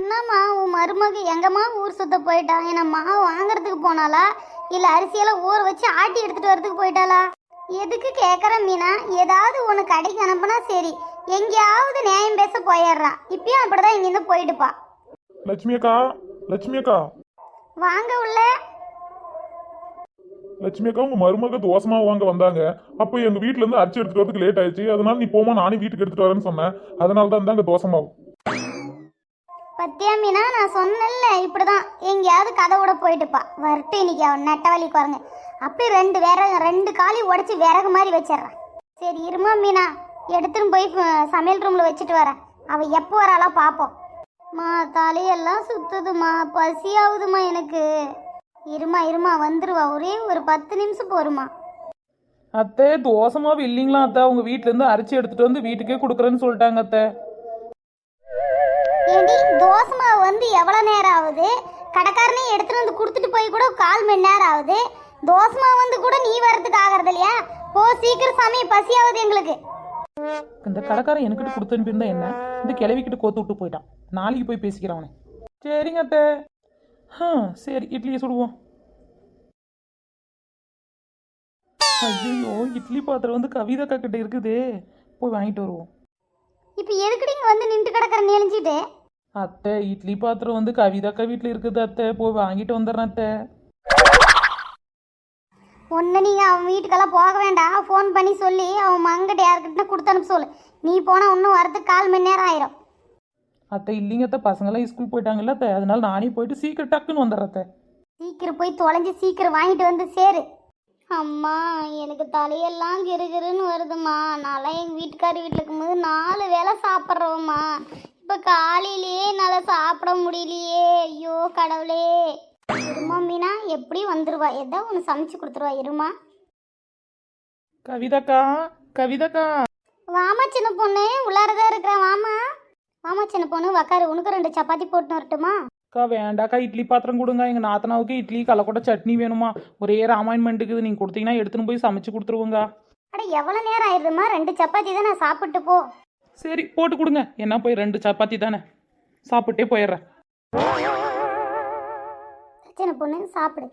என்னம்மா உன் மருமக எங்கம்மா ஊர் சுத்த போயிட்டா? என்ன மாவு வாங்குறதுக்கு போனாளா? இல்ல அரிசியெல்லாம் ஊற வச்சு ஆட்டி எடுத்துட்டு வரதுக்கு போயிட்டாளா? எதுக்கு கேக்குற மீனா? ஏதாவது ஒன்று கடைக்கு அனுப்புனா சரி. எங்கேயாவது நியாயம் பேச போயிடுறான் இப்பயும் அப்படிதான் இங்கிருந்து போயிடுப்பா. லட்சுமி அக்கா லட்சுமி அக்கா. வாங்க உள்ள. லட்சுமி அக்கா உங்க மருமக தோசமா வாங்க வந்தாங்க. அப்போ எங்க வீட்ல இருந்து அரிசி எடுத்துட்டு வரதுக்கு லேட் ஆயிடுச்சு. அதனால நீ போமா நானே வீட்டுக்கு எடுத்துட்டு வரேன்னு சொன்னேன். அதனால தான் இந்தாங்க தோசை மாவு பத்தியா மீனா நான் சொன்னேன்ல இப்படிதான். எங்கேயாவது கதை விட போயிட்டுப்பா. வரட்டு இன்னைக்கு அவன் நெட்டவழி பாருங்க. அப்படியே ரெண்டு விறகு ரெண்டு காலி உடச்சி விறகு மாதிரி வச்சிடுறான். சரி இருமா மீனா. எடுத்துன்னு போய் சமையல் ரூமில் வச்சுட்டு வரேன். அவள் எப்போ வராளா பார்ப்போம் மா தலையெல்லாம் சுத்துதுமா. பசியாகுதுமா எனக்கு. இருமா இருமா வந்துருவா. ஒரே ஒரு பத்து நிமிஷம் போருமா. அத்தை தோசை இல்லைங்களா அத்தை? உங்கள் வீட்டிலேருந்து இருந்து அரைச்சி வந்து வீட்டுக்கே கொடுக்குறேன்னு சொல்லிட்டாங்க அத்தை. ஏண்டி தோசை மாவு வந்து எவ்வளோ நேரம் ஆகுது? கடைக்காரனே எடுத்துட்டு வந்து கொடுத்துட்டு போய் கூட கால் மணி நேரம் ஆகுது. தோசை மாவு வந்து கூட நீ வரதுக்கு ஆகிறது இல்லையா? போ சீக்கிரம் சமய பசி ஆகுது எங்களுக்கு. இந்த கடைக்காரன் எனக்கிட்ட கொடுத்து அனுப்பியிருந்தா என்ன? இந்த கிளவிக்கிட்ட கோத்து விட்டு போயிட்டான். நாளைக்கு போய் பேசிக்கிறேன் அவனை. சரிங்க அத்தை. ஆ சரி இட்லியை சுடுவோம். ஐயோ இட்லி பாத்திரம் வந்து கவிதாக்கா கிட்ட இருக்குது. போய் வாங்கிட்டு வருவோம். இப்போ எதுக்குடி இங்கே வந்து நின்று கிடக்கிற நெளிஞ்சிட்டு அத்தை இட்லி பாத்திரம் வந்து கவிதாக்கா வீட்டில் இருக்குது அத்தை. போய் வாங்கிட்டு வந்துடுறேன் அத்தை. ஒன்று நீங்கள் அவன் வீட்டுக்கெல்லாம் போக வேண்டாம். ஃபோன் பண்ணி சொல்லி அவன் மங்கிட்ட யாருக்கிட்ட கொடுத்து அனுப்ப சொல்லு. நீ போனால் இன்னும் வரதுக்கு கால் மணி நேரம் ஆயிரும். அத்தை இல்லைங்க அத்தை. பசங்களாம் ஸ்கூல் போயிட்டாங்கல்ல அத்தை. அதனால நானே போயிட்டு சீக்கிரம் டக்குன்னு வந்துடுறேன் சீக்கிரம் போய் தொலைஞ்சு சீக்கிரம் வாங்கிட்டு வந்து சேரு. அம்மா எனக்கு தலையெல்லாம் கிருகிருன்னு வருதுமா நான்லாம் எங்கள் வீட்டுக்காரி வீட்டில் இருக்கும்போது நாலு வேளை சாப்பிட்றோம்மா இப்போ காலையிலேயே என்னால் சாப்பிட முடியலையே. ஐயோ கடவுளே. இருமா மீனா எப்படி வந்துருவா? ஏதோ ஒன்று சமைச்சு கொடுத்துருவா இருமா கவிதாக்கா கவிதாக்கா. வாமா சின்ன பொண்ணு உள்ளாரதான் இருக்கிறேன் வாமா. வாமா சின்ன பொண்ணு உக்காரு. உனக்கு ரெண்டு சப்பாத்தி போட்டு வரட்டுமா? அக்கா வேண்டாக்கா இட்லி பாத்திரம் கொடுங்க. எங்கள் நாத்தனாவுக்கு இட்லி கலக்கொட்டை சட்னி வேணுமா? ஒரே ராமாயணமெண்ட் இருக்குது. நீங்கள் கொடுத்தீங்கன்னா எடுத்துன்னு போய் சமைச்சு கொடுத்துருவோங்க. அட எவ்வளோ நேரம் ஆயிடுதுமா ரெண்டு சப்பாத்தி தான் நான் சாப்பிட்டு போ. சரி போட்டு கொடுங்க. என்ன போய் ரெண்டு சப்பாத்தி தானே. சாப்பிட்டே போயிடுறேன். சின்ன பொண்ணு சாப்பிடு.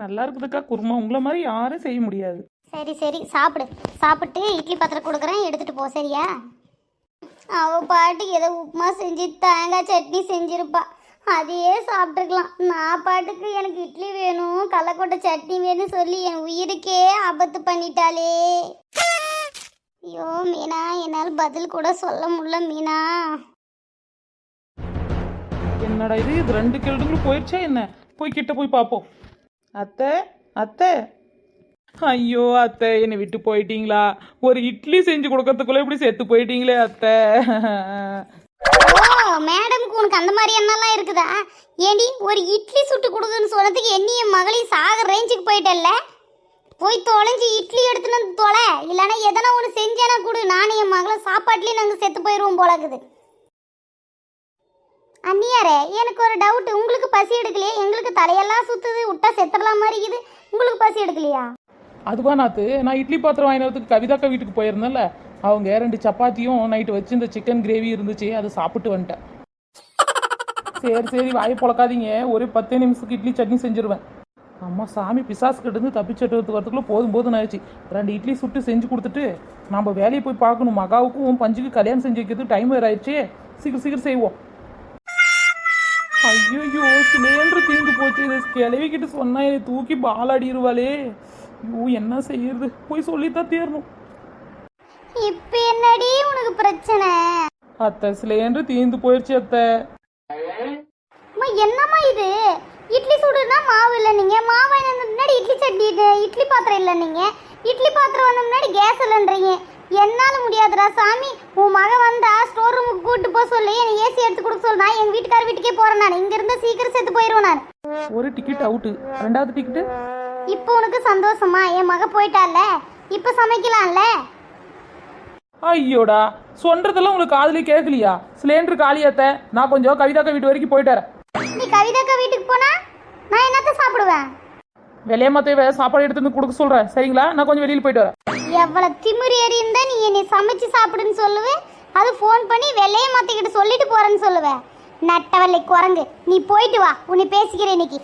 நல்லா இருக்குதுக்கா குருமா. உங்களை மாதிரி யாரும் செய்ய முடியாது. சரி சரி சாப்பிடு. சாப்பிட்டு இட்லி பாத்திரம் கொடுக்குறேன் எடுத்துட்டு போ சரியா? அவ பாட்டுக்கு ஏதோ உப்புமா செஞ்சு தேங்காய் சட்னி செஞ்சிருப்பா. அதையே சாப்பிட்டுக்கலாம். நான் பாட்டுக்கு எனக்கு இட்லி வேணும் கடலக்கொட்டை சட்னி வேணும் சொல்லி என் உயிருக்கே ஆபத்து பண்ணிட்டாளே. ஐயோ மீனா என்னால் பதில் கூட சொல்ல முடியல மீனா. என்னடா இது? இது ரெண்டு கிலோமீட்டர் போயிடுச்சா என்ன? போய் கிட்ட போய் பார்ப்போம் அத்தை அத்தை. ஐயோ அத்தை என்னை விட்டு போயிட்டீங்களா? ஒரு இட்லி செஞ்சு கொடுக்கறதுக்குள்ள இப்படி செத்து போயிட்டீங்களே அத்தை. ஓ மேடம்க்கு உனக்கு அந்த மாதிரி எண்ணெல்லாம் இருக்குதா? ஏண்டி ஒரு இட்லி சுட்டு கொடுக்குன்னு சொன்னதுக்கு என்னைய மகளையும் சாகிற ரேஞ்சுக்கு போயிட்டல்ல? போய் தொலைஞ்சி இட்லி எடுத்துன்னு வந்து தொலை. இல்லைன்னா எதனா ஒன்று செஞ்சேனா கொடு. நானும் என் மகளை சாப்பாட்லேயும் நாங்கள் செத்து போயிடுவோம் போலக்குது அண்ணியாரே எனக்கு ஒரு டவுட் உங்களுக்கு பசி எடுக்கலையே? எங்களுக்கு தலையெல்லாம் சுத்துது. விட்டா செத்துடலாம் மாதிரி இருக்குது. உங்களுக்கு பசி எடுக்கலையா? அதுவா நாத்து? நான் இட்லி பாத்திரம் வாங்கினதுக்கு கவிதாக்கா வீட்டுக்கு போயிருந்தேன்ல. அவங்க ரெண்டு சப்பாத்தியும் நைட்டு வச்சு இந்த சிக்கன் கிரேவி இருந்துச்சு. அதை சாப்பிட்டு வந்துட்டேன். சரி சரி வாய் பொழக்காதீங்க. ஒரு பத்து நிமிஷத்துக்கு இட்லி சட்னி செஞ்சிருவேன். அம்மா சாமி பிசாசு கிட்டேருந்து தப்பிச்சட்டு வரதுக்குள்ள போதும் போதும் ஆயிடுச்சு. ரெண்டு இட்லி சுட்டு செஞ்சு கொடுத்துட்டு நம்ம வேலையை போய் பார்க்கணும். மகாவுக்கும் உன் பஞ்சுக்கு கல்யாணம் செஞ்சு வைக்கிறதுக்கு டைம் வேறு ஆயிடுச்சு. சீக்கிரம் சீக்கிரம் செய்வோம். ஐயோ சிலிண்டர் தீர்ந்து போச்சு. இது கிளவிக்கிட்டு சொன்னா என்னை தூக்கி பாலாடிடுவாளே ஐயோ என்ன செய்யறது? போய் சொல்லித்தான் தீரணும். இப்போ என்னடி உனக்கு பிரச்சனை? அத்தை சிலிண்டர் தீர்ந்து போயிடுச்சு அத்தை. என்னம்மா இது? சுடுனா மாவு இல்லை நீங்க. மாவு முன்னாடி இட்லி இது- இட்லி பாத்திரம் இல்லை நீங்க. இட்லி பாத்திரம் வந்த முன்னாடி கேஸ் இல்லைன்றீங்க. என்னால முடியாதுடா சாமி. உன் மகன் வந்தா ஸ்டோர் ரூமுக்கு கூட்டு போக சொல்லி எனக்கு ஏசி எடுத்து கொடுக்க சொல்லு. நான் எங்க வீட்டுக்கார வீட்டுக்கே போறேன் நான். இங்க இருந்து சீக்கிரம் செத்து போயிருவேன் நான். ஒரு டிக்கெட் அவுட்டு ரெண்டாவது டிக்கெட்டு இப்போ உனக்கு சந்தோஷமா? என் மக போயிட்டால இப்போ சமைக்கலாம்ல? ஐயோடா சொல்றதெல்லாம் உங்களுக்கு காதுலயே கேட்கலையா? சிலிண்டர் காலியாத்த. நான் கொஞ்சம் கவிதாக்கா வீட்டு வரைக்கும் போயிட்டு வரேன். நீ கவிதாக்கா வீட்டுக்கு போனா? நான் என்னத்த சாப்பிடுவேன்? வெளியே மத்த சாப்பாடு எடுத்து வந்து கொடுக்க சொல்றேன். சரிங்களா? நான் கொஞ்சம் வெளியில் போயிட்டு வரேன். எவ்வளவு திமிரி ஏறி இருந்தா நீ என்னை சமைச்சு சாப்பிடுன்னு சொல்லுவேன் அது ஃபோன் பண்ணி வெள்ளைய மாத்திக்கிட்டு சொல்லிட்டு போறேன்னு சொல்லுவேன் நட்டவள்ளி குரங்கு நீ போயிட்டு வா. உன்னை பேசிக்கிறேன் இன்னைக்கு.